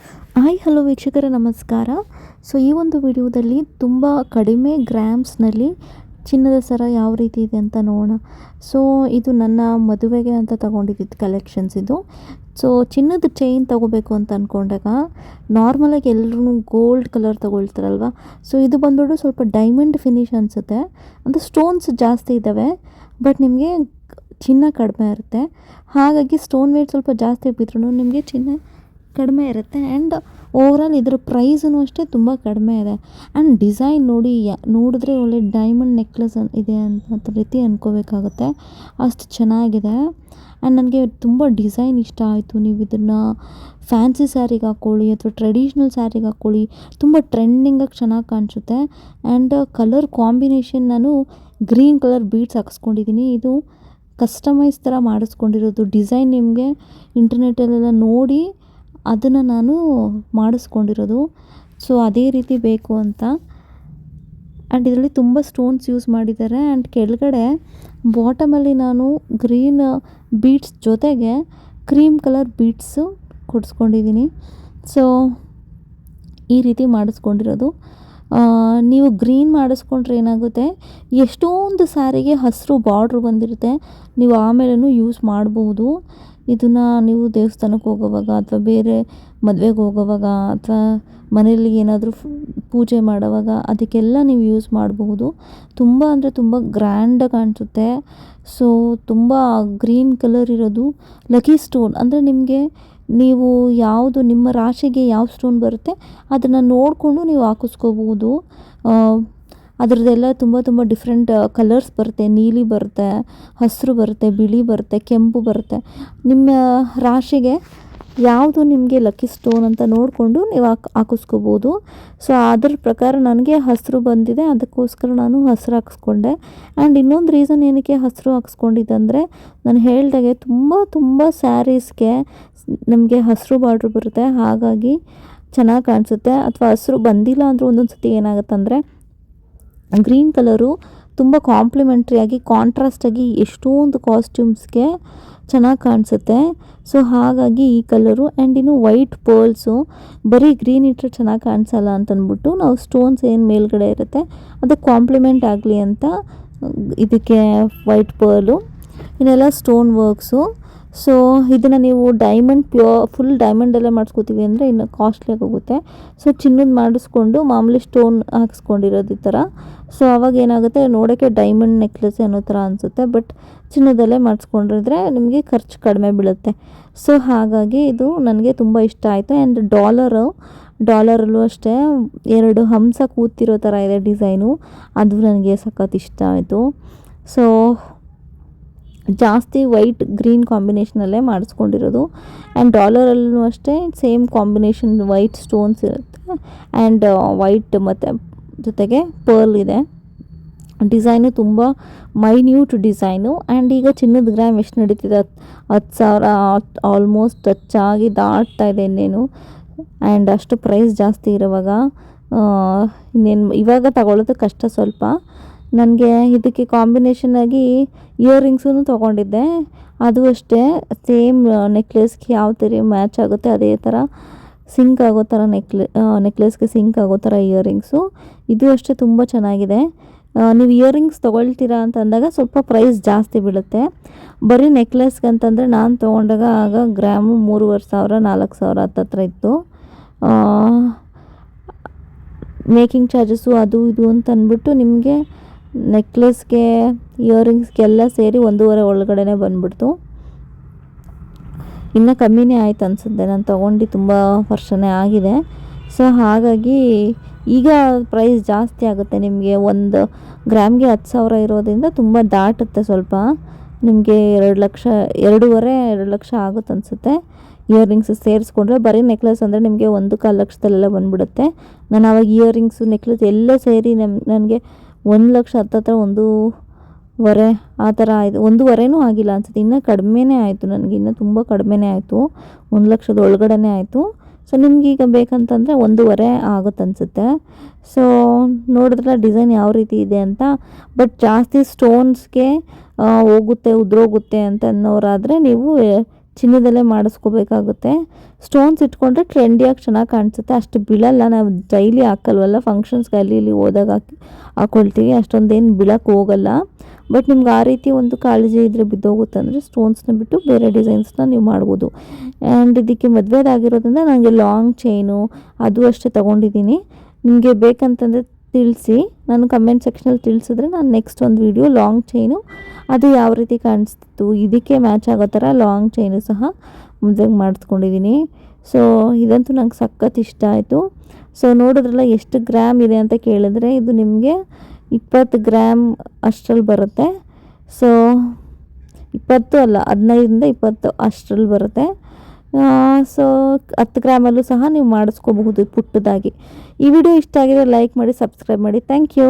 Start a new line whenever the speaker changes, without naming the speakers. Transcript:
Hi, hello ವೀಕ್ಷಕರ, ನಮಸ್ಕಾರ. So ಈ ಒಂದು ವಿಡಿಯೋದಲ್ಲಿ ತುಂಬ ಕಡಿಮೆ ಗ್ರಾಮ್ಸ್ನಲ್ಲಿ ಚಿನ್ನದ ಸರ ಯಾವ ರೀತಿ ಇದೆ ಅಂತ ನೋಡೋಣ. ಸೊ ಇದು ನನ್ನ ಮದುವೆಗೆ ಅಂತ ತಗೊಂಡಿದ್ದು ಕಲೆಕ್ಷನ್ಸ್ ಇದು. ಸೊ ಚಿನ್ನದ ಚೈನ್ ತೊಗೋಬೇಕು ಅಂತ ಅಂದ್ಕೊಂಡಾಗ ನಾರ್ಮಲಾಗಿ ಎಲ್ಲರೂ ಗೋಲ್ಡ್ ಕಲರ್ ತೊಗೊಳ್ತಾರಲ್ವ? ಸೊ ಇದು ಬಂದ್ಬಿಟ್ಟು ಸ್ವಲ್ಪ ಡೈಮಂಡ್ ಫಿನಿಶ್ ಅನಿಸುತ್ತೆ. ಅಂದರೆ ಸ್ಟೋನ್ಸ್ ಜಾಸ್ತಿ ಇದ್ದಾವೆ ಬಟ್ ನಿಮಗೆ ಚಿನ್ನ ಕಡಿಮೆ ಇರುತ್ತೆ. ಹಾಗಾಗಿ ಸ್ಟೋನ್ ವೇಟ್ ಸ್ವಲ್ಪ ಜಾಸ್ತಿ ಬಿದ್ರೂ ನಿಮಗೆ ಚಿನ್ನ ಕಡಿಮೆ ಇರುತ್ತೆ ಆ್ಯಂಡ್ ಓವರಾಲ್ ಇದ್ರ ಪ್ರೈಸೂ ಅಷ್ಟೇ ತುಂಬ ಕಡಿಮೆ ಇದೆ. ಆ್ಯಂಡ್ ಡಿಸೈನ್ ನೋಡಿ ನೋಡಿದ್ರೆ ಒಳ್ಳೆ ಡೈಮಂಡ್ ನೆಕ್ಲೆಸ್ ಇದೆ ಅಂತ ರೀತಿ ಅಂದ್ಕೋಬೇಕಾಗುತ್ತೆ ಅಷ್ಟು ಚೆನ್ನಾಗಿದೆ. ಆ್ಯಂಡ್ ನನಗೆ ತುಂಬ ಡಿಸೈನ್ ಇಷ್ಟ ಆಯಿತು. ನೀವು ಇದನ್ನು ಫ್ಯಾನ್ಸಿ ಸ್ಯಾರಿಗೆ ಹಾಕ್ಕೊಳ್ಳಿ ಅಥವಾ ಟ್ರೆಡಿಷ್ನಲ್ ಸ್ಯಾರಿಗೆ ಹಾಕ್ಕೊಳ್ಳಿ ತುಂಬ ಟ್ರೆಂಡಿಂಗಾಗಿ ಚೆನ್ನಾಗಿ ಕಾಣಿಸುತ್ತೆ. ಆ್ಯಂಡ್ ಕಲರ್ ಕಾಂಬಿನೇಷನ್ ನಾನು ಗ್ರೀನ್ ಕಲರ್ ಬೀಡ್ಸ್ ಹಾಕಿಸ್ಕೊಂಡಿದ್ದೀನಿ ಇದು ಕಸ್ಟಮೈಸ್ ಥರ ಮಾಡಿಸ್ಕೊಂಡಿರೋದು. ಡಿಸೈನ್ ನಿಮಗೆ ಇಂಟರ್ನೆಟಲ್ಲೆಲ್ಲ ನೋಡಿ ಅದನ್ನು ನಾನು ಮಾಡಿಸ್ಕೊಂಡಿರೋದು. ಸೊ ಅದೇ ರೀತಿ ಬೇಕು ಅಂತ. ಆ್ಯಂಡ್ ಇದರಲ್ಲಿ ತುಂಬ ಸ್ಟೋನ್ಸ್ ಯೂಸ್ ಮಾಡಿದ್ದಾರೆ. ಆ್ಯಂಡ್ ಕೆಳಗಡೆ ಬಾಟಮಲ್ಲಿ ನಾನು ಗ್ರೀನ್ ಬೀಟ್ಸ್ ಜೊತೆಗೆ ಕ್ರೀಮ್ ಕಲರ್ ಬೀಟ್ಸು ಕೊಡಿಸ್ಕೊಂಡಿದ್ದೀನಿ. ಸೊ ಈ ರೀತಿ ಮಾಡಿಸ್ಕೊಂಡಿರೋದು. ನೀವು ಗ್ರೀನ್ ಮಾಡಿಸ್ಕೊಂಡ್ರೆ ಏನಾಗುತ್ತೆ? ಎಷ್ಟೊಂದು ಸಾರಿಗೆ ಹಸಿರು ಬಾರ್ಡ್ರ್ ಬಂದಿರುತ್ತೆ. ನೀವು ಆಮೇಲೂ ಯೂಸ್ ಮಾಡ್ಬೋದು. ಇದನ್ನು ನೀವು ದೇವಸ್ಥಾನಕ್ಕೆ ಹೋಗೋವಾಗ ಅಥವಾ ಬೇರೆ ಮದುವೆಗೆ ಹೋಗೋವಾಗ ಅಥವಾ ಮನೆಯಲ್ಲಿ ಏನಾದರೂ ಪೂಜೆ ಮಾಡೋವಾಗ ಅದಕ್ಕೆಲ್ಲ ನೀವು ಯೂಸ್ ಮಾಡಬಹುದು. ತುಂಬ ಅಂದರೆ ತುಂಬ ಗ್ರ್ಯಾಂಡಾಗಿ ಕಾಣಿಸುತ್ತೆ. ಸೊ ತುಂಬ ಗ್ರೀನ್ ಕಲರ್ ಇರೋದು ಲಕ್ಕಿ ಸ್ಟೋನ್ ಅಂದರೆ ನಿಮಗೆ ನೀವು ಯಾವುದು, ನಿಮ್ಮ ರಾಶಿಗೆ ಯಾವ ಸ್ಟೋನ್ ಬರುತ್ತೆ, ಅದನ್ನು ನೋಡಿಕೊಂಡು ನೀವು ಹಾಕಿಸ್ಕೋಬಹುದು. ಅದರದ್ದೆಲ್ಲ ತುಂಬ ತುಂಬ ಡಿಫ್ರೆಂಟ್ ಕಲರ್ಸ್ ಬರುತ್ತೆ. ನೀಲಿ ಬರುತ್ತೆ, ಹಸಿರು ಬರುತ್ತೆ, ಬಿಳಿ ಬರುತ್ತೆ, ಕೆಂಪು ಬರುತ್ತೆ. ನಿಮ್ಮ ರಾಶಿಗೆ ಯಾವುದು ನಿಮಗೆ ಲಕ್ಕಿ ಸ್ಟೋನ್ ಅಂತ ನೋಡಿಕೊಂಡು ನೀವು ಹಾಕ್, ಹಾಕಿಸ್ಕೋಬೋದು. ಸೊ ಅದ್ರ ಪ್ರಕಾರ ನನಗೆ ಹಸಿರು ಬಂದಿದೆ. ಅದಕ್ಕೋಸ್ಕರ ನಾನು ಹಸಿರು ಹಾಕಿಸ್ಕೊಂಡೆ. ಆ್ಯಂಡ್ ಇನ್ನೊಂದು ರೀಸನ್ ಏನಕ್ಕೆ ಹಸಿರು ಹಾಕ್ಸ್ಕೊಂಡಿದ್ದಂದರೆ, ನಾನು ಹೇಳ್ದಾಗೆ ತುಂಬ ತುಂಬ ಸ್ಯಾರೀಸ್ಗೆ ನಮಗೆ ಹಸಿರು ಬಾರ್ಡ್ರ್ ಬರುತ್ತೆ. ಹಾಗಾಗಿ ಚೆನ್ನಾಗಿ ಕಾಣಿಸುತ್ತೆ. ಅಥವಾ ಹಸಿರು ಬಂದಿಲ್ಲ ಅಂದರೂ ಒಂದೊಂದು ಸತಿ ಏನಾಗುತ್ತಂದರೆ ಗ್ರೀನ್ ಕಲರು ತುಂಬ ಕಾಂಪ್ಲಿಮೆಂಟ್ರಿಯಾಗಿ ಕಾಂಟ್ರಾಸ್ಟಾಗಿ ಎಷ್ಟೊಂದು ಕಾಸ್ಟ್ಯೂಮ್ಸ್ಗೆ ಚೆನ್ನಾಗಿ ಕಾಣಿಸುತ್ತೆ ಸೊ ಹಾಗಾಗಿ ಈ ಕಲರು ಆ್ಯಂಡ್ ಇನ್ನು ವೈಟ್ ಪರ್ಲ್ಸು ಬರೀ ಗ್ರೀನ್ ಇಟ್ಟರೆ ಚೆನ್ನಾಗಿ ಕಾಣಿಸಲ್ಲ ಅಂತಂದ್ಬಿಟ್ಟು ನಾವು ಸ್ಟೋನ್ಸ್ ಏನು ಮೇಲ್ಗಡೆ ಇರುತ್ತೆ ಅದಕ್ಕೆ ಕಾಂಪ್ಲಿಮೆಂಟ್ ಆಗಲಿ ಅಂತ ಇದಕ್ಕೆ ವೈಟ್ ಪರ್ಲು ಇನ್ನೆಲ್ಲ ಸ್ಟೋನ್ ವರ್ಕ್ಸು ಸೊ ಇದನ್ನು ನೀವು ಡೈಮಂಡ್ ಪ್ಯೂರ್ ಫುಲ್ ಡೈಮಂಡಲ್ಲೇ ಮಾಡಿಸ್ಕೋತೀವಿ ಅಂದರೆ ಇನ್ನು ಕಾಸ್ಟ್ಲಿ ಆಗೋಗುತ್ತೆ ಸೊ ಚಿನ್ನದ ಮಾಡಿಸ್ಕೊಂಡು ಮಾಮೂಲಿ ಸ್ಟೋನ್ ಹಾಕ್ಸ್ಕೊಂಡಿರೋದು ಈ ಥರ ಸೊ ಅವಾಗ ಏನಾಗುತ್ತೆ ನೋಡೋಕ್ಕೆ ಡೈಮಂಡ್ ನೆಕ್ಲೆಸ್ ಅನ್ನೋ ಥರ ಅನಿಸುತ್ತೆ ಬಟ್ ಚಿನ್ನದಲ್ಲೇ ಮಾಡಿಸ್ಕೊಂಡಿದ್ರೆ ನಿಮಗೆ ಖರ್ಚು ಕಡಿಮೆ ಬೀಳುತ್ತೆ. ಸೊ ಹಾಗಾಗಿ ಇದು ನನಗೆ ತುಂಬ ಇಷ್ಟ ಆಯಿತು. ಆ್ಯಂಡ್ ಡಾಲರು ಡಾಲರಲ್ಲೂ ಅಷ್ಟೇ ಎರಡು ಹಂಸ ಕೂತಿರೋ ಥರ ಇದೆ ಡಿಸೈನು ಅದು ನನಗೆ ಸಖತ್ ಇಷ್ಟ ಆಯಿತು. ಸೊ ಜಾಸ್ತಿ ವೈಟ್ ಗ್ರೀನ್ ಕಾಂಬಿನೇಷನಲ್ಲೇ ಮಾಡಿಸ್ಕೊಂಡಿರೋದು. ಆ್ಯಂಡ್ ಡಾಲರಲ್ಲೂ ಅಷ್ಟೇ ಸೇಮ್ ಕಾಂಬಿನೇಷನ್ ವೈಟ್ ಸ್ಟೋನ್ಸ್ ಇರುತ್ತೆ. ಆ್ಯಂಡ್ ವೈಟ್ ಮತ್ತು ಜೊತೆಗೆ ಪರ್ಲ್ ಇದೆ. ಡಿಸೈನು ತುಂಬ ಮೈನ್ಯೂಟ್ ಡಿಸೈನು ಆ್ಯಂಡ್ ಈಗ ಚಿನ್ನದ ಗ್ರಾಮ್ ಎಷ್ಟು ನಡೀತಿದೆ? ಹತ್ತು ಸಾವಿರ ಆಲ್ಮೋಸ್ಟ್ ಹೆಚ್ಚಾಗಿ ದಾಟ್ತಾ ಇದೆ ಇನ್ನೇನು. ಆ್ಯಂಡ್ ಅಷ್ಟು ಪ್ರೈಸ್ ಜಾಸ್ತಿ ಇರುವಾಗ ಇನ್ನೇನು, ಇವಾಗ ತಗೊಳ್ಳೋದು ಕಷ್ಟ ಸ್ವಲ್ಪ. ನನಗೆ ಇದಕ್ಕೆ ಕಾಂಬಿನೇಷನ್ ಕಾಂಬಿನೇಷನಾಗಿ ಇಯರಿಂಗ್ಸೂ ತೊಗೊಂಡಿದ್ದೆ. ಅದು ಅಷ್ಟೇ ಸೇಮ್ ನೆಕ್ಲೆಸ್ಗೆ ಯಾವ ಥರ ಮ್ಯಾಚ್ ಆಗುತ್ತೆ ಅದೇ ಥರ ಸಿಂಕ್ ಆಗೋ ಥರ ನೆಕ್ಲೆ ನೆಕ್ಲೆಸ್ಗೆ ಸಿಂಕ್ ಆಗೋ ಥರ ಇಯರಿಂಗ್ಸು ಇದು ಅಷ್ಟೇ ತುಂಬ ಚೆನ್ನಾಗಿದೆ. ನೀವು ಇಯರಿಂಗ್ಸ್ ತೊಗೊಳ್ತೀರಾ ಅಂತ ಅಂದಾಗ ಸ್ವಲ್ಪ ಪ್ರೈಸ್ ಜಾಸ್ತಿ ಬೀಳುತ್ತೆ. ಬರೀ ನೆಕ್ಲೆಸ್ಗೆ ಅಂತಂದರೆ ನಾನು ತೊಗೊಂಡಾಗ ಆಗ ಗ್ರಾಮು ಮೂರುವರೆ ಸಾವಿರ, ನಾಲ್ಕು ಸಾವಿರ ಹತ್ತತ್ರ ಇತ್ತು. ಮೇಕಿಂಗ್ ಚಾರ್ಜಸ್ಸು ಅದು ಇದು ಅಂತ ಅಂದ್ಬಿಟ್ಟು ನಿಮಗೆ ನೆಕ್ಲೆಸ್ಗೆ ಇಯರಿಂಗ್ಸ್ಗೆಲ್ಲ ಸೇರಿ ಒಂದೂವರೆ ಒಳಗಡೆ ಬಂದ್ಬಿಡ್ತು. ಇನ್ನೂ ಕಮ್ಮಿನೇ ಆಯ್ತು ಅನಿಸುತ್ತೆ. ನಾನು ತೊಗೊಂಡು ತುಂಬ ವರ್ಷನೇ ಆಗಿದೆ. ಸೊ, ಹಾಗಾಗಿ ಈಗ ಪ್ರೈಸ್ ಜಾಸ್ತಿ ಆಗುತ್ತೆ ನಿಮಗೆ. ಒಂದು ಗ್ರಾಮ್ಗೆ ಹತ್ತು ಸಾವಿರ ಇರೋದ್ರಿಂದ ತುಂಬ ದಾಟುತ್ತೆ ಸ್ವಲ್ಪ. ನಿಮಗೆ ಎರಡು ಲಕ್ಷ, ಎರಡೂವರೆ, ಎರಡು ಲಕ್ಷ ಆಗುತ್ತೆ ಅನಿಸುತ್ತೆ. ಇಯರಿಂಗ್ಸ್ ಸೇರಿಸ್ಕೊಂಡ್ರೆ ಬರೀ ನೆಕ್ಲೆಸ್ ಅಂದರೆ ನಿಮಗೆ ಒಂದು ಕಾಲು ಲಕ್ಷದಲ್ಲೆಲ್ಲ ಬಂದುಬಿಡುತ್ತೆ. ನಾನು ಆವಾಗ ಇಯರಿಂಗ್ಸು, ನೆಕ್ಲೆಸ್ ಎಲ್ಲ ಸೇರಿ ನಮ್ಮ ನನಗೆ ಒಂದು ಲಕ್ಷ ಹತ್ತತ್ರ ಒಂದೂವರೆ ಆ ಥರ ಆಯಿತು. ಒಂದೂವರೆನೂ ಆಗಿಲ್ಲ ಅನ್ಸುತ್ತೆ. ಇನ್ನೂ ಕಡಿಮೆನೇ ಆಯಿತು ನನಗೆ. ಇನ್ನೂ ತುಂಬ ಕಡಿಮೆನೇ ಆಯಿತು. ಒಂದು ಲಕ್ಷದ ಒಳಗಡೆನೇ ಆಯಿತು. ಸೊ ನಿಮಗೀಗ ಬೇಕಂತಂದರೆ ಒಂದೂವರೆ ಆಗುತ್ತೆ ಅನಿಸುತ್ತೆ. ಸೊ ನೋಡಿದ್ರೆ ಡಿಸೈನ್ ಯಾವ ರೀತಿ ಇದೆ ಅಂತ. ಬಟ್ ಜಾಸ್ತಿ ಸ್ಟೋನ್ಸ್ಗೆ ಹೋಗುತ್ತೆ, ಉದುರೋಗುತ್ತೆ ಅಂತ ಅನ್ನೋರಾದರೆ ನೀವು ಚಿನ್ನದಲ್ಲೇ ಮಾಡಿಸ್ಕೋಬೇಕಾಗುತ್ತೆ. ಸ್ಟೋನ್ಸ್ ಇಟ್ಕೊಂಡ್ರೆ ಟ್ರೆಂಡಿಯಾಗಿ ಚೆನ್ನಾಗಿ ಕಾಣಿಸುತ್ತೆ. ಅಷ್ಟು ಬೀಳಲ್ಲ. ನಾವು ಡೈಲಿ ಹಾಕಲ್ವಲ್ಲ? ಫಂಕ್ಷನ್ಸ್ಗೆ ಅಲ್ಲಿ ಇಲ್ಲಿ ಹೋದಾಗ ಹಾಕಿ ಹಾಕ್ಕೊಳ್ತೀವಿ ಅಷ್ಟೊಂದೇನು ಬೀಳಕ್ಕೆ ಹೋಗಲ್ಲ. ಬಟ್ ನಿಮ್ಗೆ ಆ ರೀತಿ ಒಂದು ಕಾಳಜಿ ಇದ್ದರೆ ಬಿದ್ದೋಗುತ್ತೆ ಅಂದರೆ ಸ್ಟೋನ್ಸ್ನ ಬಿಟ್ಟು ಬೇರೆ ಡಿಸೈನ್ಸ್ನ ನೀವು ಮಾಡ್ಬೋದು. ಆ್ಯಂಡ್ ಇದಕ್ಕೆ ಮದುವೆದಾಗಿರೋದ್ರಿಂದ ನನಗೆ ಲಾಂಗ್ ಚೈನು ಅದು ಅಷ್ಟೇ ತೊಗೊಂಡಿದ್ದೀನಿ. ನಿಮಗೆ ಬೇಕಂತಂದರೆ ತಿಳಿಸಿ ನಾನು ಕಮೆಂಟ್ ಸೆಕ್ಷನಲ್ಲಿ ತಿಳಿಸಿದ್ರೆ ನಾನು ನೆಕ್ಸ್ಟ್ ಒಂದು ವಿಡಿಯೋ ಲಾಂಗ್ ಚೈನು ಅದು ಯಾವ ರೀತಿ ಕಾಣಿಸ್ತಿತ್ತು, ಇದಕ್ಕೆ ಮ್ಯಾಚ್ ಆಗೋ ಥರ ಲಾಂಗ್ ಚೈನು ಸಹ ಮದುವೆಗೆ ಮಾಡಿಸ್ಕೊಂಡಿದ್ದೀನಿ ಸೊ ಇದಂತೂ ನಂಗೆ ಸಖತ್ ಇಷ್ಟ ಆಯಿತು. ಸೊ ನೋಡಿದ್ರಲ್ಲ ಎಷ್ಟು ಗ್ರಾಮ್ ಇದೆ ಅಂತ ಕೇಳಿದ್ರೆ ಇದು ನಿಮಗೆ ಇಪ್ಪತ್ತು ಗ್ರಾಮ್ ಅಷ್ಟರಲ್ಲಿ ಬರುತ್ತೆ. ಸೊ ಇಪ್ಪತ್ತು ಅಲ್ಲ, ಹದಿನೈದರಿಂದ ಇಪ್ಪತ್ತು ಅಷ್ಟರಲ್ಲಿ ಬರುತ್ತೆ. ಸೊ, ಹತ್ತು ಗ್ರಾಮಲ್ಲೂ ಸಹ ನೀವು ಮಾಡಿಸ್ಕೋಬಹುದು ಪುಟ್ಟದಾಗಿ. ಈ ವಿಡಿಯೋ ಇಷ್ಟ ಆಗಿದ್ರೆ ಲೈಕ್ ಮಾಡಿ ಸಬ್ಸ್ಕ್ರೈಬ್ ಮಾಡಿ. Thank you